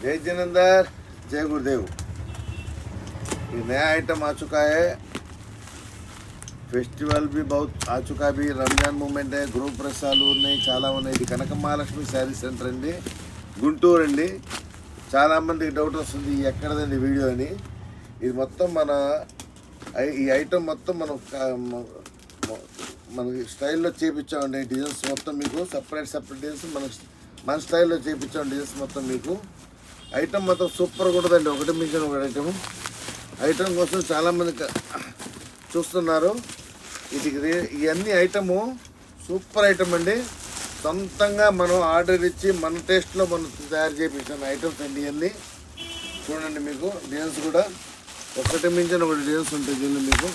जय जिनेंद्र जय गुरुदेव ये नया आइटम आ चुका है ఫెస్టివల్ బి బహుత్ ఆ చుకా బి రంజాన్ మూమెంట్ గ్రూప్ ప్రసాలు ఉన్నాయి చాలా ఉన్నాయి ఇది కనక మహాలక్ష్మి శారీ సెంటర్ అండి గుంటూరు అండి చాలామందికి డౌట్ వస్తుంది ఇది ఎక్కడదండి వీడియో అని ఇది మొత్తం మన ఐ- ఈ ఐటమ్ మొత్తం మనం క- మ- మ- మనకి స్టైల్లో చేపించామండి డిజైన్స్ మొత్తం మీకు సపరేట్ సపరేట్ డిజైన్స్ మన మన స్టైల్లో చేయించాం డిజైన్స్ మొత్తం మీకు. ఐటమ్ మొత్తం సూపర్గా ఉంటుందండి ఒకటి మించిన ఒక ఐటమ్ ఐటమ్ కోసం చాలామంది చూస్తున్నారు. ఇది ఇవన్నీ ఐటము సూపర్ ఐటమ్ అండి. సొంతంగా మనం ఆర్డర్ ఇచ్చి మన టేస్ట్లో మనం తయారు చేయించిన ఐటమ్స్ అండి ఇవన్నీ చూడండి మీకు డిజైన్స్ కూడా. ఒకటి మించిన ఒకటి డిజైన్స్ ఉంటాయి దీనిలో మీకు.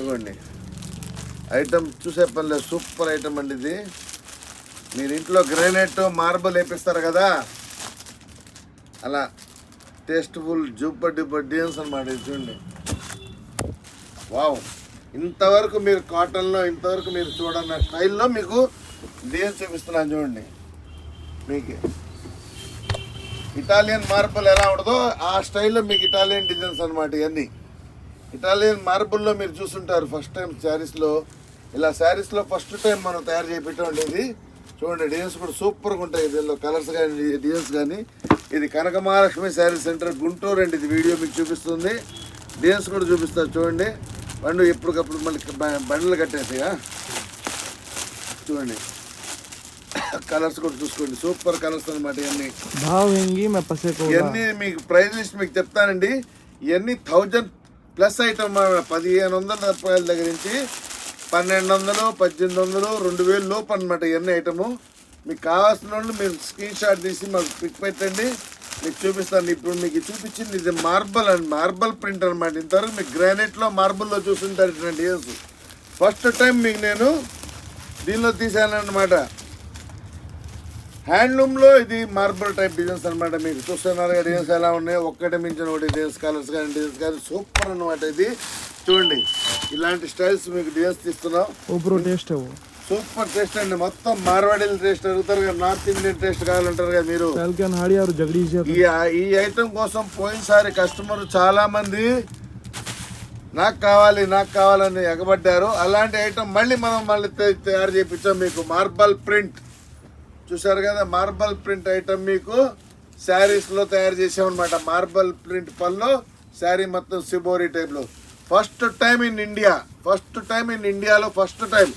ఇవ్వండి. ఐటమ్ చూసే పనిలేదు సూపర్ ఐటమ్ అండి ఇది. మీరు ఇంట్లో గ్రానైట్ మార్బుల్ వేపిస్తారు కదా? అలా టేస్ట్ఫుల్ జూపర్ డూపర్ డిజైన్స్ అనమాట ఇది చూడండి. వావ్! ఇంతవరకు మీరు కాటన్లో ఇంతవరకు మీరు చూడన్న స్టైల్లో మీకు డిజైన్స్ చూపిస్తున్నాను చూడండి. మీకు. ఇటాలియన్ మార్బుల్ ఎలా ఉండదో ఆ స్టైల్లో మీకు ఇటాలియన్ డిజైన్స్ అనమాట ఇవన్నీ ఇటాలియన్ మార్బుల్లో మీరు చూసుంటారు ఫస్ట్ టైం శారీస్లో. ఇలా శారీస్లో ఫస్ట్ టైం మనం తయారు చేయించండి ఇది చూడండి డిజైన్స్ కూడా సూపర్గా ఉంటాయి దీనిలో కలర్స్ కానీ డిజైన్స్ కానీ ఇది కనక మహాలక్ష్మి శారీ సెంటర్ గుంటూరు అండి ఇది వీడియో మీకు చూపిస్తుంది. డిజైన్స్ కూడా చూపిస్తారు చూడండి. బండ్లు ఎప్పటికప్పుడు మళ్ళీ బండ్లు కట్టేసాయా చూడండి. కలర్స్ కూడా చూసుకోండి సూపర్ కలర్స్ అనమాట ఇవన్నీ. ఇవన్నీ మీకు ప్రైజ్ లిస్ట్ మీకు చెప్తానండి. ఇవన్నీ థౌజండ్ ప్లస్ ఐటమ్ పదిహేను వందల రూపాయల దగ్గర నుంచి పన్నెండు వందలు పద్దెనిమిది వందలు రెండు వేలు లోపు అనమాట ఇవన్నీ ఐటము. మీకు కావాల్సిన వాళ్ళు మీరు స్క్రీన్ షాట్ తీసి మాకు పిక్ పెట్టండి. మీకు చూపిస్తాను. ఇప్పుడు మీకు చూపించింది ఇది మార్బల్ అండ్ మార్బల్ ప్రింట్ అనమాట ఇంతవరకు మీకు గ్రానైట్లో మార్బుల్లో చూస్తుంటారు ఇటువంటి ఇయర్స్ ఫస్ట్ టైం మీకు నేను దీనిలో తీసాను హ్యాండ్లూమ్లో ఇది మార్బల్ టైప్ డిజైన్స్ అనమాట మీరు చూస్తున్నారు కదా డిజైన్స్ ఎలా ఉన్నాయి? ఒక్కటి మించిన ఒకటి డిజైన్స్ కలర్స్ కానీ డిజైన్స్ కానీ సూపర్ అనమాట ఇది. చూడండి ఇలాంటి స్టైల్స్ మీకు డిజైన్స్ తీస్తున్నాం. సూపర్ టేస్ట్ సూపర్ టేస్ట్ అండి మొత్తం మార్వాడీ టేస్ట్ అడుగుతారు కదా నార్త్ ఇండియన్ టేస్ట్ కావాలంటారు కదా మీరు. ఈ ఐటమ్ కోసం పోయినసారి కస్టమర్ చాలా మంది నాకు కావాలి నాకు కావాలని ఎగబడ్డారు. అలాంటి ఐటమ్ మళ్ళీ మనం మళ్ళీ తయారు చేయించాం మీకు. మార్బల్ ప్రింట్ చూసారు కదా మార్బల్ ప్రింట్ ఐటమ్ మీకు శారీస్లో తయారు చేసామన్నమాట. మార్బల్ ప్రింట్ పళ్ళు శారీ మొత్తం సిబోరీ టైప్లో first time in India first time in ఇండియాలో ఫస్ట్ టైం.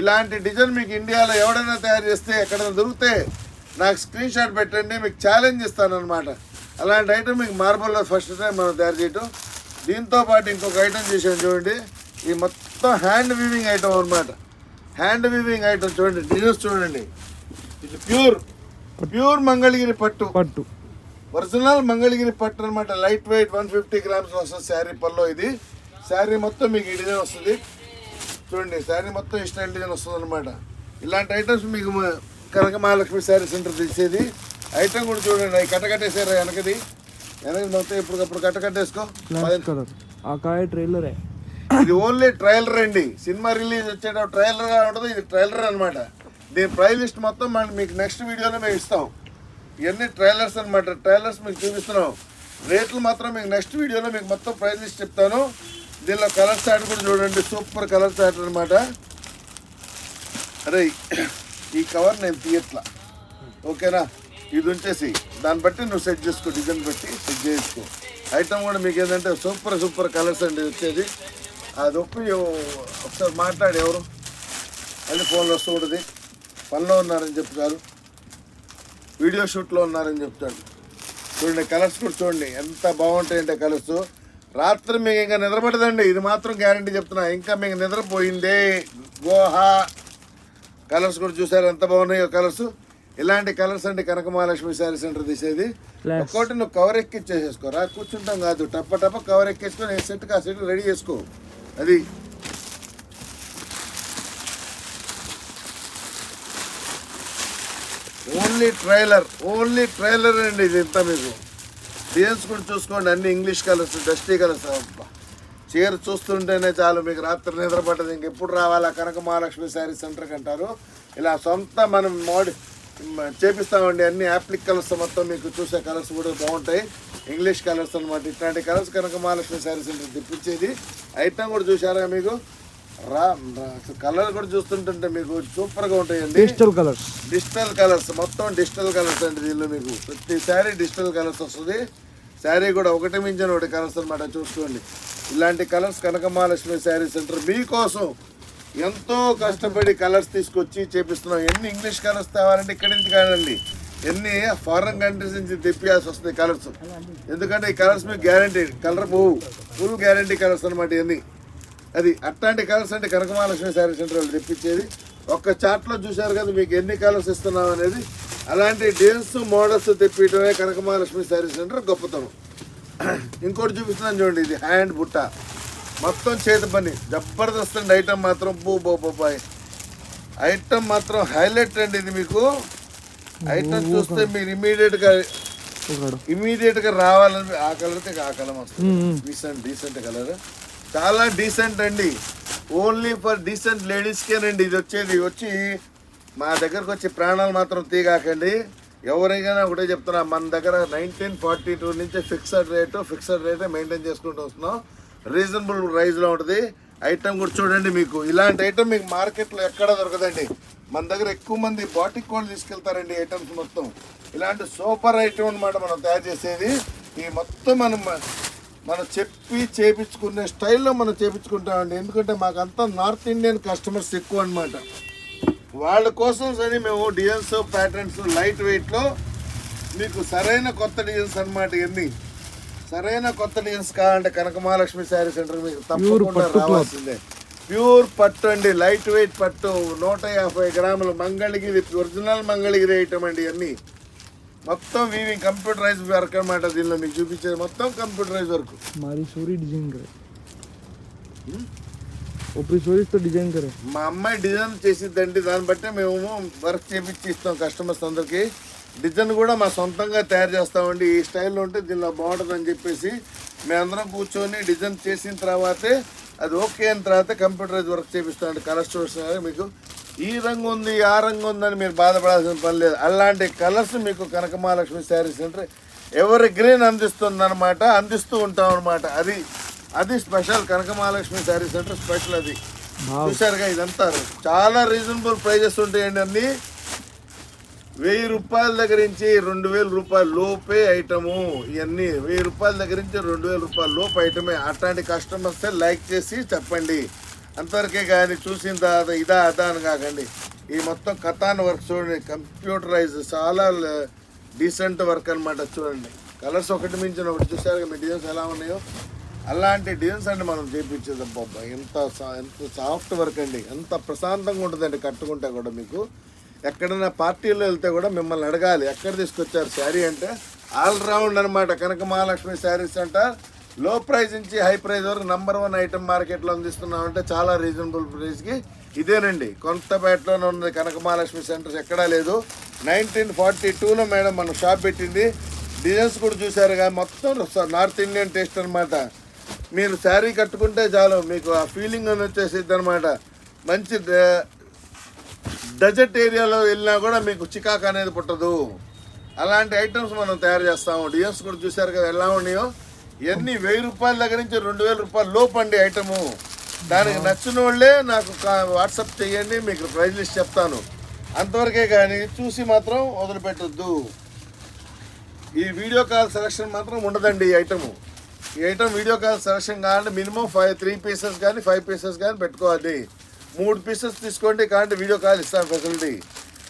ఇలాంటి డిజైన్ మీకు ఇండియాలో ఎవడైనా తయారు చేస్తే ఎక్కడైనా దొరికితే నాకు స్క్రీన్ షాట్ పెట్టండి మీకు ఛాలెంజ్ ఇస్తానమాట అలాంటి ఐటమ్ మీకు మార్బల్లో ఫస్ట్ టైం మనం తయారు చేయటం. దీంతోపాటు ఇంకొక ఐటమ్ చేసాం చూడండి. ఈ మొత్తం హ్యాండ్ వీవింగ్ ఐటమ్ అనమాట హ్యాండ్ వీవింగ్ ఐటమ్ చూడండి డిజైన్స్ చూడండి. ఇది ప్యూర్ ప్యూర్ మంగళగిరి పట్టు. పట్టు. ఒరిజినల్ మంగళగిరి పట్టు అనమాట light weight one fifty grams వస్తుంది శారీ పల్లో ఇది. శారీ మొత్తం మీకు ఈ డిజైన్ వస్తుంది. చూడండి శారీ మొత్తం ఈ స్టైల్ డిజైన్ వస్తుంది అనమాట ఇలాంటి ఐటమ్స్ మీకు కనక మహాలక్ష్మి శారీ సెంటర్ తీసేది ఐటమ్ కూడా చూడండి అవి కట్టకట్టేసారా వెనకది. వెనక మొత్తం ఇప్పుడు కట్టకట్టేసుకో ట్రైలరే ఇది ఓన్లీ ట్రైలర్ అండి. సినిమా రిలీజ్ వచ్చేటప్పుడు ట్రైలర్గా ఉండదు ఇది ట్రైలర్ అనమాట దీని ప్రైస్ లిస్ట్ మొత్తం మీకు నెక్స్ట్ వీడియోలో మేము ఇస్తాం. ఇవన్నీ ట్రైలర్స్ అనమాట ట్రైలర్స్ మీకు చూపిస్తున్నాం. రేట్లు మాత్రం మీకు నెక్స్ట్ వీడియోలో మీకు మొత్తం ప్రైస్ లిస్ట్ చెప్తాను. దీనిలో కలర్ చార్ట్ కూడా చూడండి సూపర్ కలర్ చార్ట్ అనమాట అరే ఈ కవర్ నేను తీయట్లా. ఓకేనా? ఇది ఉంచేసి దాన్ని బట్టి నువ్వు సెట్ చేసుకో డిజైన్ బట్టి సెట్ చేసుకో. ఐటమ్ కూడా మీకు ఏంటంటే సూపర్ సూపర్ కలర్స్ అండి వచ్చేది. అది ఒప్పి ఒకసారి మాట్లాడు ఎవరు? అది ఫోన్లో వస్తూ ఉంటుంది. పనిలో ఉన్నారని చెప్తారు. వీడియో షూట్లో ఉన్నారని చెప్తాడు చూడండి కలర్స్ కూడా చూడండి ఎంత బాగుంటాయంటే కలర్స్. రాత్రి మీకు ఇంకా నిద్రపడదండి. ఇది మాత్రం గ్యారంటీ చెప్తున్నా. ఇంకా మీకు నిద్రపోయిందే. గోహా. కలర్స్ కూడా చూసారు. ఎంత బాగున్నాయో కలర్స్ ఇలాంటి కలర్స్ అంటే కనక మహాలక్ష్మి శారీ సెంటర్ తీసేది. ఒక్కోటి నువ్వు కవర్ ఎక్కిచ్చేసేసుకోరా కూర్చుంటాం కాదు. టప్ప టప్ప కవర్ ఎక్కించుకొని సెట్ కా సెట్ రెడీ చేసుకో. అది. ఓన్లీ ట్రైలర్ ఓన్లీ ట్రైలర్ అండి ఇది ఇంత మీకు. డిజైన్స్ కూడా చూసుకోండి అన్ని ఇంగ్లీష్ కలర్స్ డస్టీ కలర్స్ చీర చూస్తుంటేనే చాలు మీకు రాత్రి నిద్ర పట్టదు. ఇంకెప్పుడు రావాలా? కనక మహాలక్ష్మి శారీ సెంటర్కి అంటారు ఇలా సొంత మనం మోడి చేపిస్తామండి. అన్ని యాప్లిక్ కలర్స్ మొత్తం మీకు చూసే కలర్స్ కూడా బాగుంటాయి. ఇంగ్లీష్ కలర్స్ అనమాట ఇట్లాంటి colours Kanaka Mahalakshmi saree centre తెప్పించేది. Item కూడా చూసారా మీకు? రా కలర్ కూడా చూస్తుంటుంటే మీకు సూపర్గా ఉంటాయండి. పేస్టల్ కలర్స్ డిజిటల్ కలర్స్ మొత్తం డిజిటల్ కలర్స్ అండి దీనిలో మీకు. ప్రతి శారీ డిజిటల్ కలర్స్ వస్తుంది. శారీ కూడా ఒకటి మించిన ఒకటి కలర్స్ అనమాట చూసుకోండి. ఇలాంటి కలర్స్ కనకమహాలక్ష్మి శారీ సెంటర్ మీకోసం ఎంతో కష్టపడి కలర్స్ తీసుకొచ్చి చేపిస్తున్నాం. ఎన్ని ఇంగ్లీష్ కలర్స్ తేవాలంటే ఇక్కడి నుంచి కాదండి. ఎన్ని ఫారెన్ కంట్రీస్ నుంచి తెప్పియాల్సి వస్తుంది కలర్స్ ఎందుకంటే ఈ కలర్స్ మీకు గ్యారంటీ కలర్ పోవు ఫుల్ గ్యారంటీ కలర్స్ అనమాట ఇవన్నీ. అది అట్లాంటి కలర్స్ అంటే కనకమహాలక్ష్మి శారీ సెంటర్ వాళ్ళు తెప్పించేది. ఒక్క చార్ట్లో చూశారు కదా మీకు ఎన్ని కలర్స్ ఇస్తున్నాం అనేది. అలాంటి డిజైన్స్ మోడల్స్ తెప్పించడమే కనకమహాలక్ష్మి శారీ సెంటర్ గొప్పతనం. ఇంకోటి చూపిస్తున్నాను చూడండి ఇది హ్యాండ్ బుట్ట. మొత్తం చేతి పని. జబర్దస్త్ అండి ఐటమ్ మాత్రం బూ బో బొబ్బాయ్ ఐటమ్ మాత్రం హైలైట్ అండి ఇది మీకు. ఐటమ్ చూస్తే మీరు ఇమీడియట్గా ఇమీడియట్గా రావాలని ఆ కలర్కి ఆ కలర్ వస్తుంది డీసెంట్ డీసెంట్ కలర్ చాలా డీసెంట్ అండి. ఓన్లీ ఫర్ డీసెంట్ లేడీస్కేనండి ఇది వచ్చేది. వచ్చి మా దగ్గరకు వచ్చి ప్రాణాలు మాత్రం తీగాకండి. ఎవరికైనా ఒకటే చెప్తున్నా మన దగ్గర నైన్టీన్ ఫార్టీ టూ నుంచి ఫిక్స్డ్ రేటు ఫిక్స్డ్ రేటే మెయింటైన్ చేసుకుంటూ వస్తున్నాం. రీజనబుల్ ప్రైస్లో ఉంటుంది. ఐటమ్ కూడా చూడండి మీకు. ఇలాంటి ఐటమ్ మీకు మార్కెట్లో ఎక్కడ దొరకదండి. మన దగ్గర ఎక్కువ మంది బాటిక్ వాళ్ళు తీసుకెళ్తారండి ఐటమ్స్ మొత్తం. ఇలాంటి సూపర్ ఐటమ్ అన్నమాట మనం తయారు చేసేది. ఈ మొత్తం మనం మనం చెప్పి చేపించుకునే స్టైల్లో మనం చేపించుకుంటామండి. ఎందుకంటే మాకంతా నార్త్ ఇండియన్ కస్టమర్స్ ఎక్కువ అన్నమాట. వాళ్ళ కోసం సరే మేము డిజైన్స్ ప్యాటర్న్స్ లైట్ వెయిట్లో మీకు సరైన కొత్త డిజైన్స్ అన్నమాట ఇవన్నీ. సరైన కొత్త డిజైన్స్ కావాలంటే కనక మహాలక్ష్మి శారీ సెంటర్ మీకు తప్పకుండా. రావాల్సిందే. ప్యూర్ పట్టు అండి లైట్ వెయిట్ పట్టు నూట యాభై గ్రాములు మంగళగిరి ఒరిజినల్ మంగళగిరి ఐటమ్ అండి ఇవన్నీ. మొత్తం వీవింగ్ కంప్యూటరైజ్ వర్క్ అనమాట దీనిలో మీకు చూపించేది మొత్తం కంప్యూటరైజ్ వర్క్ మరి సూరి డిజైన్ కరే. ఒప్పి సూరితో డిజైన్ కరే. మా అమ్మాయి డిజైన్ చేసిద్దండి దాన్ని బట్టే మేము వర్క్ చేపించి ఇస్తాం కస్టమర్స్ అందరికీ. డిజైన్ కూడా మా సొంతంగా తయారు చేస్తామండి. ఈ స్టైల్లో ఉంటే దీనిలో బాగుంటుంది అని చెప్పేసి మేమందరం కూర్చొని డిజైన్ చేసిన తర్వాతే అది ఓకే అయిన తర్వాత కంప్యూటరైజ్ వర్క్ చేపిస్తామండి. కలర్ స్టోర్స్ మీకు ఈ రంగు ఉంది ఆ రంగు ఉందని మీరు బాధపడాల్సిన పని లేదు. అలాంటి కలర్స్ మీకు కనకమహాలక్ష్మి శారీ సెంటర్ ఎవరి గ్రీన్ అందిస్తుంది అనమాట అందిస్తూ ఉంటాం అనమాట అది అది special Kanaka Mahalakshmi saree centre special అది. చూసారుగా ఇదంతా. చాలా రీజనబుల్ ప్రైజెస్ ఉంటాయండి అన్ని. వెయ్యి రూపాయల దగ్గర నుంచి రెండు వేల రూపాయల లోపే ఐటము. ఇవన్నీ వెయ్యి రూపాయల దగ్గర నుంచి రెండు వేల రూపాయల లోపు ఐటమే. అట్లాంటి కస్టమర్స్ లైక్ చేసి చెప్పండి. అంతవరకే కానీ చూసిన తర్వాత ఇదా అదా అని కాకండి. ఈ మొత్తం కథాన్ వర్క్ చూడండి. కంప్యూటరైజ్ చాలా డీసెంట్ వర్క్ అనమాట చూడండి. కలర్స్ ఒకటి మించిన ఒకటి చూసారు మీ డిజైన్స్ ఎలా ఉన్నాయో? అలాంటి డిజైన్స్ అండి మనం చేయించేది అబ్బా ఎంత సా- ఎంత సాఫ్ట్ వర్క్ అండి. ఎంత ప్రశాంతంగా ఉంటుందండి కట్టుకుంటే కూడా మీకు. ఎక్కడైనా పార్టీలో వెళ్తే కూడా మిమ్మల్ని అడగాలి. ఎక్కడ తీసుకొచ్చారు శారీ అంటే? ఆల్ రౌండ్ అనమాట కనక మహాలక్ష్మి శారీస్ అంటారు లో ప్రైస్ నుంచి హై ప్రైస్ వరకు నంబర్ వన్ ఐటమ్ మార్కెట్లో అందిస్తున్నామంటే చాలా రీజనబుల్ ప్రైస్కి ఇదేనండి కొంతపేటలోనే ఉంది కనక మహాలక్ష్మి సెంటర్స్ ఎక్కడా లేదు. నైన్టీన్ ఫార్టీ టూలో మేడం మనం షాప్ పెట్టింది. డిజైన్స్ కూడా చూశారు కానీ మొత్తం నార్త్ ఇండియన్ టేస్ట్ అన్నమాట. మీరు శారీ కట్టుకుంటే చాలు మీకు ఆ ఫీలింగ్ అని వచ్చేసిద్ది అనమాట మంచి డ- డెజర్ట్ ఏరియాలో వెళ్ళినా కూడా మీకు చికాక్ అనేది పుట్టదు. అలాంటి ఐటమ్స్ మనం తయారు చేస్తాము. డిజైన్స్ కూడా చూశారు కదా ఎలా ఉన్నాయో. ఇవన్నీ వెయ్యి రూపాయల దగ్గర నుంచి రెండు వేల రూపాయల లోపు అండి ఐటము. దానికి నచ్చిన వాళ్ళే నాకు వాట్సాప్ చేయండి మీకు ప్రైజ్ లిస్ట్ చెప్తాను. అంతవరకే కానీ చూసి మాత్రం వదిలిపెట్టొద్దు. ఈ వీడియో కాల్ సెలక్షన్ మాత్రం ఉండదండి ఈ ఐటము. ఈ ఐటమ్ వీడియో కాల్ సెలక్షన్ కావాలంటే మినిమం ఫైవ్ త్రీ పీసెస్ కానీ ఫైవ్ పీసెస్ కానీ పెట్టుకోవాలి. మూడు పీసెస్ తీసుకోండి కాబట్టి వీడియో కాల్ ఇస్తాం ఫెసిలిటీ.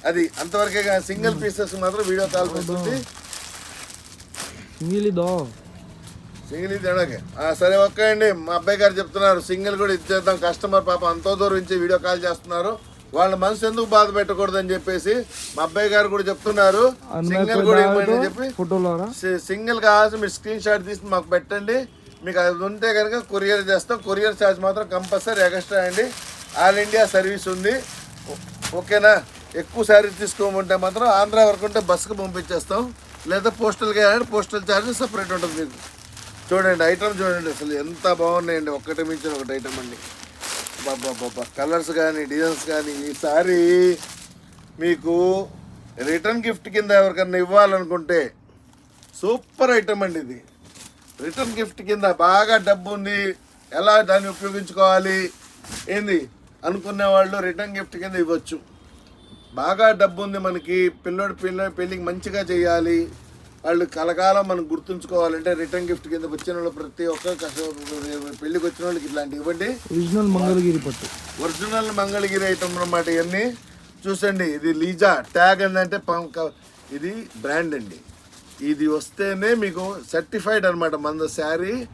అది అంతవరకే కానీ సింగిల్ పీసెస్ మాత్రం వీడియో కాల్ ఫెసిలిటీ సింగిల్ ఇదో సరే ఓకే అండి మా అబ్బాయి గారు చెప్తున్నారు సింగిల్ కూడా ఇచ్చేద్దాం కస్టమర్ పాప అంతో దూరం నుంచి వీడియో కాల్ చేస్తున్నారు. వాళ్ళ మనసు ఎందుకు బాధ పెట్టకూడదని చెప్పేసి మా అబ్బాయి గారు కూడా చెప్తున్నారు. సింగిల్ కూడా ఇవ్వండి చెప్పి. సింగిల్ కావాల్సి మీరు స్క్రీన్ షాట్ తీసి మాకు పెట్టండి. మీకు అది ఉంటే కనుక కొరియర్ చేస్తాం. కొరియర్ ఛార్జ్ మాత్రం కంపల్సరీ ఎక్స్ట్రా అండి. ఆల్ ఇండియా సర్వీస్ ఉంది. ఓకేనా? ఎక్కువ శారీస్ తీసుకోమంటే మాత్రం ఆంధ్ర వరకు ఉంటే బస్సుకు పంపించేస్తాం. లేదా పోస్టల్గా పోస్టల్ ఛార్జ్ సపరేట్ ఉంటుంది మీకు. చూడండి ఐటమ్ చూడండి అసలు ఎంత బాగున్నాయండి. ఒక్కటి మించిన ఒకటి ఐటమ్ అండి. బాబా కలర్స్ కానీ డిజైన్స్ కానీ ఈసారి మీకు రిటర్న్ గిఫ్ట్ కింద ఎవరికన్నా ఇవ్వాలనుకుంటే సూపర్ ఐటమ్ అండి ఇది. రిటర్న్ గిఫ్ట్ కింద బాగా డబ్బు ఉంది. ఎలా దాన్ని ఉపయోగించుకోవాలి? ఏంది? అనుకునే వాళ్ళు రిటర్న్ గిఫ్ట్ కింద ఇవ్వచ్చు. బాగా డబ్బు ఉంది మనకి. పిల్లోడు పిల్ల పెళ్ళికి మంచిగా చేయాలి. వాళ్ళు కలకాలం మనం గుర్తుంచుకోవాలంటే రిటర్న్ గిఫ్ట్ కింద వచ్చిన వాళ్ళు ప్రతి ఒక్క పెళ్ళికి వచ్చిన వాళ్ళకి ఇట్లాంటి ఇవ్వండి. ఒరిజినల్ మంగళగిరి పట్టు. ఒరిజినల్ మంగళగిరి ఐటమ్ అన్నమాట ఇవన్నీ. చూసండి ఇది లీజా ట్యాగ్ ఏంటంటే పం- ఇది బ్రాండ్ అండి. ఇది వస్తేనే మీకు సర్టిఫైడ్ అనమాట మన శారీ.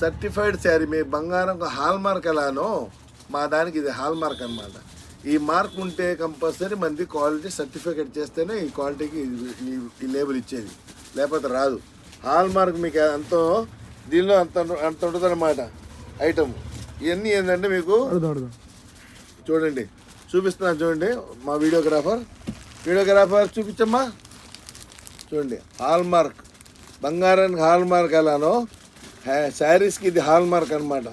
సర్టిఫైడ్ శారీ మీ బంగారం హాల్ మార్క్ ఎలానో మా దానికి ఇది హాల్ మార్క్ అనమాట ఈ మార్క్ ఉంటే కంపల్సరీ మంది క్వాలిటీ సర్టిఫికేట్ చేస్తేనే ఈ క్వాలిటీకి ఈ లేబుల్ ఇచ్చేది. లేకపోతే రాదు. హాల్ మార్క్ మీకు ఎంతో దీనిలో అంత అంత ఉంటుంది అనమాట ఐటమ్ ఇవన్నీ ఏంటంటే మీకు చూడండి. చూపిస్తున్నాను చూడండి మా వీడియోగ్రాఫర్ వీడియోగ్రాఫర్ చూపించమ్మా. చూడండి హాల్ మార్క్ బంగారానికి హాల్ మార్క్ ఎలానో హ్యా- శారీస్కి ఇది హాల్ మార్క్ అనమాట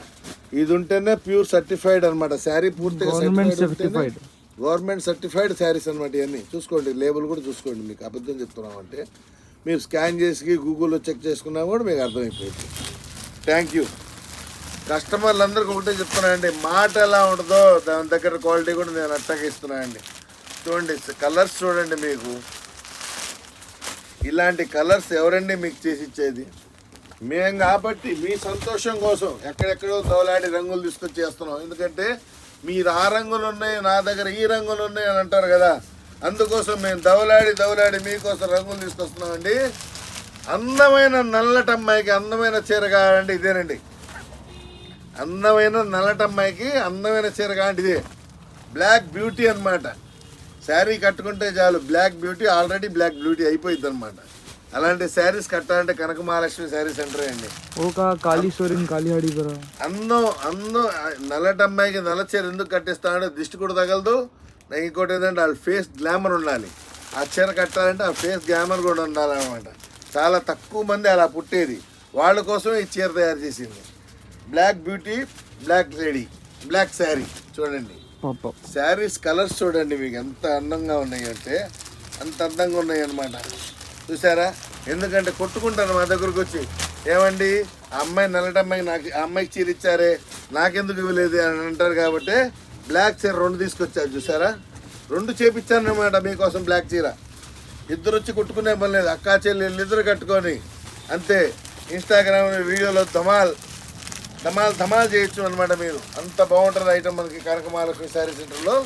ఇది ఉంటేనే ప్యూర్ సర్టిఫైడ్ అనమాట శారీ పూర్తిగా certified. గవర్నమెంట్ సర్టిఫైడ్ శారీస్ అనమాట ఇవన్నీ. చూసుకోండి లేబుల్ కూడా చూసుకోండి మీకు. అబద్ధం చెప్తున్నాం అంటే మీరు స్కాన్ చేసి గూగుల్లో చెక్ చేసుకున్నా కూడా మీకు అర్థమైపోయింది. థ్యాంక్ యూ కస్టమర్లందరికీ ఒకటే చెప్తున్నానండి మాట ఎలా ఉంటుందో దాని దగ్గర క్వాలిటీ కూడా నేను అట్టగా ఇస్తున్నానండి. చూడండి కలర్స్ చూడండి మీకు. ఇలాంటి కలర్స్ ఎవరండి మీకు చేసి ఇచ్చేది? మేము కాబట్టి మీ సంతోషం కోసం ఎక్కడెక్కడో తోలాడి రంగులు తీసుకొచ్చి చేస్తున్నాం ఎందుకంటే మీరు ఆ రంగులు ఉన్నాయి నా దగ్గర ఈ రంగులు ఉన్నాయి అని అంటారు కదా. అందుకోసం మేము దవలాడి దవలాడి మీకోసం రంగులు తీసుకొస్తున్నామండి. అందమైన నల్లటమ్మాయికి అందమైన చీర కావాలంటే ఇదేనండి. అందమైన నల్లటమ్మాయికి అందమైన చీర కాంటి ఇదే. బ్లాక్ బ్యూటీ అన్నమాట. శారీ కట్టుకుంటే చాలు black beauty already black beauty అయిపోయింది అనమాట అలాంటి శారీస్ కట్టాలంటే కనక మహాలక్ష్మి శారీ సెంటర్ అండి. ఒక కాళీ స్టోరీని కాళీ హాడి బరా అందం అందం నల్లటమ్మాయికి నల్ల చీర ఎందుకు కట్టిస్తాడంటే దిష్టి కూడా తగలదు. ఇంకోటి ఏంటంటే వాళ్ళ ఫేస్ గ్లామర్ ఉండాలి. ఆ చీర కట్టాలంటే ఆ ఫేస్ గ్లామర్ కూడా ఉండాలన్నమాట. చాలా తక్కువ మంది అలా పుట్టేది. వాళ్ళ కోసం ఈ చీర తయారు చేసింది. Black beauty black lady black saree చూడండి. శారీస్ కలర్స్ చూడండి మీకు ఎంత అందంగా ఉన్నాయి అంటే అంత అందంగా ఉన్నాయి అనమాట చూసారా? ఎందుకంటే కొట్టుకుంటాను మా దగ్గరకు వచ్చి ఏమండి ఆ అమ్మాయి నల్లటి అమ్మాయికి నాకు ఆ అమ్మాయికి చీర ఇచ్చారే నాకెందుకు ఇవ్వలేదు? అని అంటారు కాబట్టి బ్లాక్ చీర రెండు తీసుకొచ్చారు చూసారా? రెండు చేపించాను అనమాట మీకోసం బ్లాక్ చీర. ఇద్దరు వచ్చి కొట్టుకునే పని లేదు. అక్కా చెల్లెళ్ళు ఇద్దరు కట్టుకొని అంతే. ఇన్స్టాగ్రామ్ వీడియోలో ధమాల్ ధమాల్ ధమాల్ చేయొచ్చు అనమాట మీరు. అంత బాగుంటుంది ఐటమ్ మనకి కనక శారీ సెంటర్లో.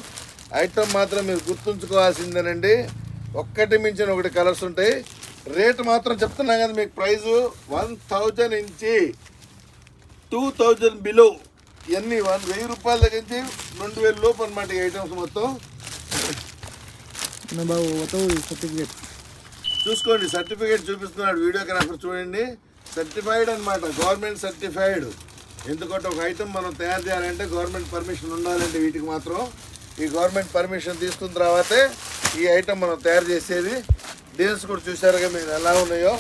ఐటమ్ మాత్రం మీరు గుర్తుంచుకోవాల్సిందేనండి. ఒక్కటి మించిన ఒకటి కలర్స్ ఉంటాయి. రేట్ మాత్రం చెప్తున్నా కదా మీకు ప్రైజు. వన్ థౌజండ్ నుంచి టూ థౌజండ్ బిలో. ఇవన్నీ వన్ వెయ్యి రూపాయల దగ్గర నుంచి రెండు వేల లోపు అనమాట ఈ ఐటమ్స్ మొత్తం. బాబు సర్టిఫికేట్ చూసుకోండి సర్టిఫికేట్ చూపిస్తున్నాడు వీడియోగ్రాఫర్ చూడండి. సర్టిఫైడ్ అన్నమాట గవర్నమెంట్ సర్టిఫైడ్ ఎందుకంటే ఒక ఐటమ్ మనం తయారు చేయాలంటే గవర్నమెంట్ పర్మిషన్ ఉండాలంటే వీటికి మాత్రం. ఈ గవర్నమెంట్ పర్మిషన్ తీసుకున్న తర్వాతే ఈ ఐటమ్ మనం తయారు చేసేది. డిజైన్స్ కూడా చూసారుగా మీరు ఎలా ఉన్నాయో.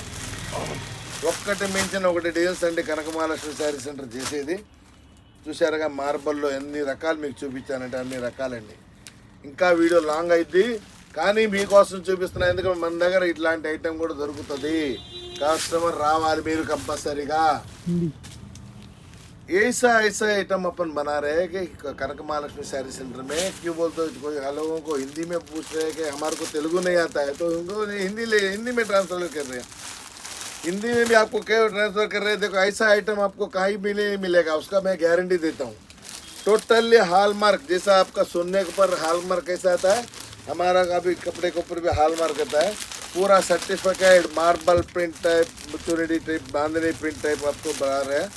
ఒక్కటి మించిన ఒకటి డిజైన్స్ అండి కనక మహాలక్ష్మి శారీ సెంటర్ చేసేది. చూసారుగా మార్బల్లో ఎన్ని రకాలు మీకు చూపించానంటే అన్ని రకాలండి ఇంకా వీడియో లాంగ్ అయింది కానీ మీకోసం చూపిస్తున్నా ఎందుకంటే మన దగ్గర ఇట్లాంటి ఐటెం కూడా దొరుకుతుంది కస్టమర్ రావాలి మీరు కంపల్సరీగా హిందీ ऐसा ऐसा आइटम अपन बना रहे हैं कि कनक महालक्ष्मी साड़ी सेंटर में क्यों बोलते हो कोई लोगों को हिंदी में पूछ रहे हैं कि हमारे को तेलुगु नहीं आता है तो उनको हिंदी ले हिंदी में ट्रांसफर कर रहे हैं हिंदी में भी आपको क्या ट्रांसफ़र कर रहे हैं। देखो, ऐसा आइटम आपको कहीं भी नहीं मिलेगा, उसका मैं गारंटी देता हूँ। टोटली हॉल मार्क जैसा आपका सोने के ऊपर हॉल मार्क कैसा आता है, हमारा का भी कपड़े के ऊपर भी हॉल मार्क आता है। पूरा सर्टिफिकेट मार्बल प्रिंट टाइप चुनरी टाइप बांधनी प्रिंट टाइप आपको बना रहे हैं।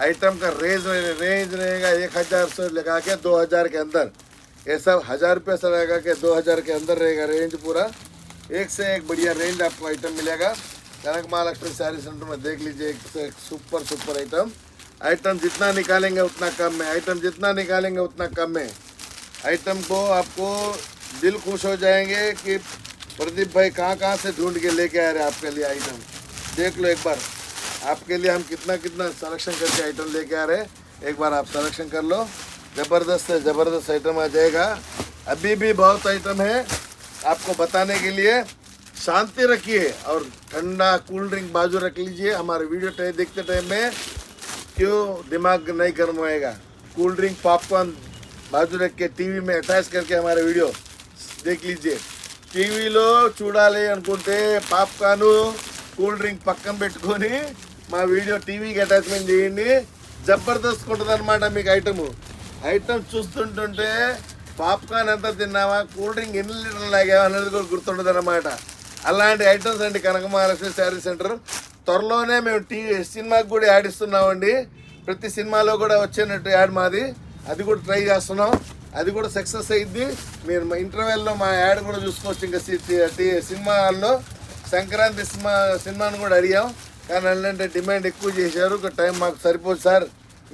आइटम का रेंज रेंज रहेगा एक हज़ार से लगा के दो हज़ार के अंदर। ये सब हज़ार रुपये से लगा के दो हज़ार के अंदर रहेगा रेंज पूरा। एक से एक बढ़िया रेंज आपको आइटम मिलेगा। कनक महालक्ष्मी सारी सेंटर में देख लीजिए, एक से एक सुपर सुपर आइटम आइटम जितना निकालेंगे, उतना कम है। आइटम जितना निकालेंगे, उतना कम है। आइटम को आपको दिल खुश हो जाएँगे कि प्रदीप भाई कहाँ कहाँ से ढूंढ के लेके आ रहे हैं आपके लिए आइटम देख लो एक बार। आपके लिए हम कितना कितना सिलेक्शन करके आइटम लेके आ रहे हैं। एक बार आप सिलेक्शन कर लो। ज़बरदस्त ज़बरदस्त आइटम आ जाएगा। अभी भी बहुत आइटम है आपको बताने के लिए। शांति रखिए और ठंडा कूल ड्रिंक बाजू रख लीजिए हमारे वीडियो टाइम देखते टाइम में क्यों दिमाग नहीं गर्म होएगा कूल ड्रिंक पॉपकॉर्न बाजू रख के टीवी में अटैच करके हमारे वीडियो देख लीजिए టీవీలో చూడాలి అనుకుంటే పాప్కార్న్ కూల్ డ్రింక్ పక్కన పెట్టుకొని మా వీడియో టీవీకి అటాచ్మెంట్ చేయండి జబర్దస్త్ ఉంటుంది అనమాట మీకు ఐటమ్ ఐటమ్ చూస్తుంటుంటే పాప్కార్న్ ఎంత తిన్నావా కూల్ డ్రింక్ ఎన్ని లీటర్లు లాగావా అనేది కూడా గుర్తుండదు అనమాట అలాంటి ఐటమ్స్ అండి కనక మహాలక్ష్మి శారీ సెంటర్. త్వరలోనే మేము టీవీ సినిమాకి కూడా యాడ్ ఇస్తున్నామండి. ప్రతి సినిమాలో కూడా వచ్చేనట్టు యాడ్ మాది. అది కూడా ట్రై చేస్తున్నాం. అది కూడా సక్సెస్ అయ్యిద్ది మీరు మా ఇంటర్వెల్లో మా యాడ్ కూడా చూసుకోవచ్చు ఇంకా సి- సినిమా హాల్లో సంక్రాంతి సినిమా సినిమాను కూడా అడిగాం. కానీ అంటే డిమాండ్ ఎక్కువ చేశారు. ఒక టైం మాకు సరిపోదు సార్.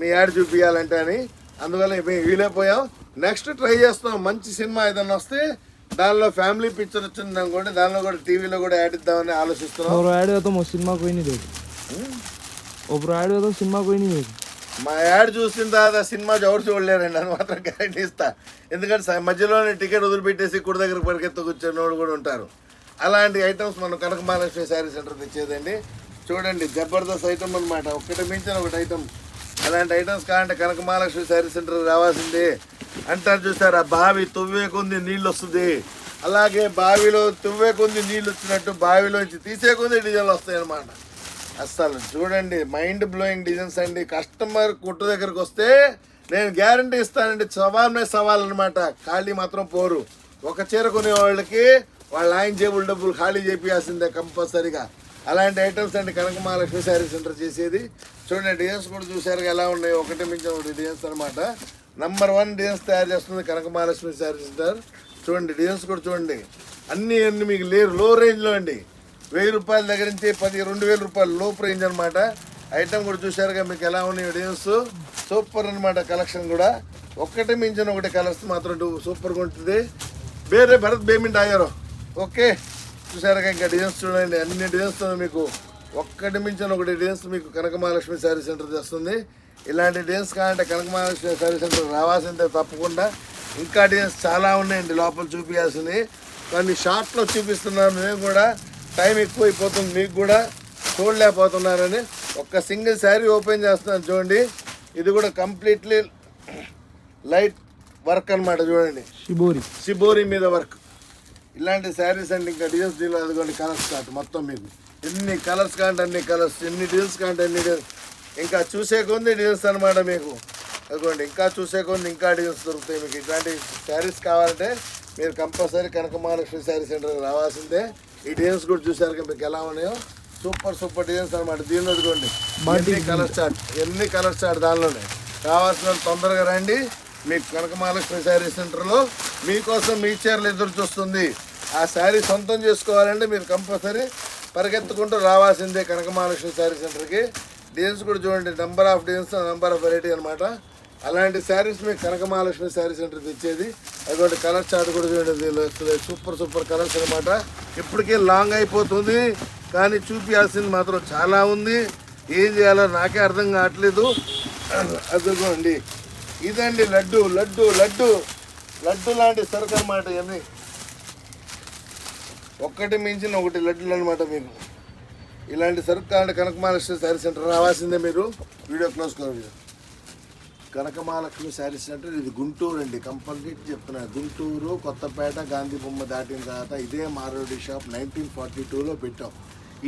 మీ యాడ్ చూపించాలంటే అని. అందువల్ల మేము వీలైపోయాం. నెక్స్ట్ ట్రై చేస్తాం. మంచి సినిమా ఏదైనా వస్తే దానిలో ఫ్యామిలీ పిక్చర్ వచ్చింది అనుకోండి దానిలో కూడా టీవీలో కూడా యాడ్ ఇద్దామని ఆలోచిస్తున్నాం. ఒక యాడ్ అవుతాం సినిమా పోయినది లేదు ఒకరు యాడ్ అవుతాం సినిమా పోయినది లేదు మా యాడ్ చూసిన తర్వాత సినిమా ఎవరు చూడలేరండి అని మాత్రం గ్యారెంటీ ఇస్తా. ఎందుకంటే మధ్యలోనే టికెట్ వదిలిపెట్టేసి కుడి దగ్గర పరిగెత్తు కూర్చున్నోడు కూడా ఉంటారు. అలాంటి ఐటమ్స్ మనం కనక మహాలక్ష్మి శారీ సెంటర్ తెచ్చేదండి. చూడండి జబర్దస్త్ ఐటమ్ అనమాట ఒకటి మించిన ఒకటి ఐటమ్ అలాంటి ఐటమ్స్ కావాలంటే కనక మహాలక్ష్మి శారీ సెంటర్ రావాల్సిందే. అంటారు చూసారా? బావి తువ్వే కొంది నీళ్ళు వస్తుంది అలాగే బావిలో తువ్వే కొంది నీళ్ళు వచ్చినట్టు బావిలోంచి తీసే కొంది డిజైన్లు వస్తాయన్నమాట. అస్సలు చూడండి మైండ్ బ్లోయింగ్ డిజైన్స్ అండి. కస్టమర్ కుట్టు దగ్గరకు వస్తే నేను గ్యారంటీ ఇస్తానండి సవాల్నే సవాల్ అనమాట ఖాళీ మాత్రం పోరు. ఒక చీర కొనే వాళ్ళకి వాళ్ళ ఆయన జేబులు డబ్బులు ఖాళీ చేపియాల్సిందే కంపల్సరీగా. అలాంటి ఐటమ్స్ అండి కనక మహాలక్ష్మి శారీ సెంటర్ చేసేది. చూడండి డిజైన్స్ కూడా చూసారు ఎలా ఉన్నాయి? ఒకటి మించి ఒకటి డిజైన్స్ అనమాట నంబర్ వన్ డిజైన్స్ తయారు చేస్తుంది కనక మహాలక్ష్మి శారీ సెంటర్ చూడండి డిజైన్స్ కూడా చూడండి. అన్నీ అన్నీ మీకు లేరు లో రేంజ్లో అండి. వెయ్యి రూపాయల దగ్గర నుంచి పది రెండు వేల రూపాయలు లోపు రేంజ్ అనమాట ఐటమ్ కూడా చూసారుగా మీకు ఎలా ఉన్నాయి డిజైన్స్ సూపర్ అనమాట కలెక్షన్ కూడా. ఒక్కటి మించిన ఒకటి కలర్స్ మాత్రం సూపర్గా ఉంటుంది. వేరే భరత్ పేమెంట్ అయ్యారు ఓకే. చూసారుగా ఇంకా డిజైన్స్ చూడండి అన్ని డిజైన్స్ మీకు ఒక్కటి మించిన ఒకటి డిజైన్స్ మీకు కనక మహాలక్ష్మి శారీ సెంటర్ తెస్తుంది ఇలాంటి డీన్స్ కావాలంటే కనకమహాలక్ష్మి సర్వీస్ సెంటర్ రావాల్సిందే తప్పకుండా. ఇంకా డీన్స్ చాలా ఉన్నాయండి లోపల చూపించాల్సింది కొన్ని షార్ట్లో చూపిస్తున్నాను మేము కూడా. టైం ఎక్కువైపోతుంది మీకు కూడా. చూడలేకపోతున్నారని ఒక్క సింగిల్ శారీ ఓపెన్ చేస్తున్నాను చూడండి. ఇది కూడా కంప్లీట్లీ లైట్ వర్క్ అనమాట చూడండి. షిబోరి షిబోరి మీద వర్క్ ఇలాంటి శారీస్ అండి ఇంకా డిజైన్స్ దీనిలో అదిగోండి కలర్స్ కాదు మొత్తం మీకు. ఎన్ని కలర్స్ కాంటే అన్ని కలర్స్ ఎన్ని డీల్స్ కాంటే అన్ని డీల్స్ ఇంకా చూసే కొంది డిజైన్స్ అనమాట మీకు. అదిగోండి ఇంకా చూసే కొంది ఇంకా డిజైన్స్ దొరుకుతాయి మీకు. ఇట్లాంటి శారీస్ కావాలంటే మీరు కంపల్సరీ కనక మహాలక్ష్మి శారీ సెంటర్కి రావాల్సిందే. ఈ డిజైన్స్ కూడా చూసారు కదా మీకు ఎలా ఉన్నాయో? సూపర్ సూపర్ డిజైన్స్ అనమాట దీనిలో అదిగోండి ఎన్ని కలర్ చార్ట్ ఎన్ని కలర్ చార్ట్ దానిలోనే? కావాల్సిన తొందరగా రండి. మీకు కనక మహాలక్ష్మి శారీ సెంటర్లో మీకోసం మీ చీరలు ఎదురు చూస్తుంది. ఆ శారీ సొంతం చేసుకోవాలంటే మీరు కంపల్సరీ పరిగెత్తుకుంటూ రావాల్సిందే కనక మహాలక్ష్మి శారీ సెంటర్కి డిజైన్స్ కూడా చూడండి. Number of designs number of variety అనమాట అలాంటి శారీస్ మీకు కనకమహాలక్ష్మి శారీ సెంటర్ తెచ్చేది. అటువంటి కలర్ చార్ట్ కూడా చూడండి. వస్తుంది. సూపర్ సూపర్ కలర్స్ అనమాట ఇప్పటికే లాంగ్ అయిపోతుంది. కానీ చూపించాల్సింది మాత్రం చాలా ఉంది. ఏం చేయాలో నాకే అర్థం కావట్లేదు. అదిగోండి. ఇదండి లడ్డు లడ్డు లడ్డు. లడ్డు లాంటి సరుకు అనమాట ఇవన్నీ. ఒక్కటి మించిన ఒకటి లడ్డులు అనమాట మీకు. ఇలాంటి సరుకు కావాలంటే కనక శారీ సెంటర్ రావాల్సిందే మీరు. వీడియో క్లోజ్ కావాలి కనకమాలక్ష్మి శారీ సెంటర్ ఇది గుంటూరు అండి. కంపల్సరీ చెప్తున్నా. గుంటూరు కొత్తపేట గాంధీ బొమ్మ దాటిన తర్వాత ఇదే మారోడి షాప్ నైన్టీన్ ఫార్టీ టూలో పెట్టాం.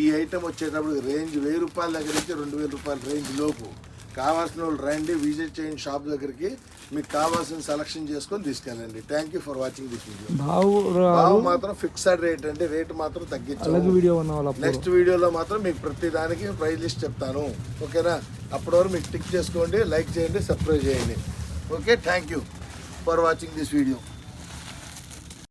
ఈ ఐటెం వచ్చేటప్పుడు రేంజ్ వెయ్యి రూపాయల దగ్గర నుంచి రెండు వేల రూపాయల రేంజ్ లోపు. కావాల్సిన వాళ్ళు రండి విజిట్ చేయండి షాప్ దగ్గరికి. మీకు కావాల్సిన సెలక్షన్ చేసుకొని తీసుకెళ్ళండి. Thank you for watching this video బావు మాత్రం ఫిక్స్డ్ రేట్ అండి. రేట్ మాత్రం తగ్గించాను నెక్స్ట్ వీడియోలో మాత్రం మీకు ప్రతి దానికి ప్రైస్ లిస్ట్ చెప్తాను. ఓకేనా అప్పటి వరకు మీకు టిక్ చేసుకోండి లైక్ చేయండి సబ్స్క్రైబ్ చేయండి. Okay thank you for watching this video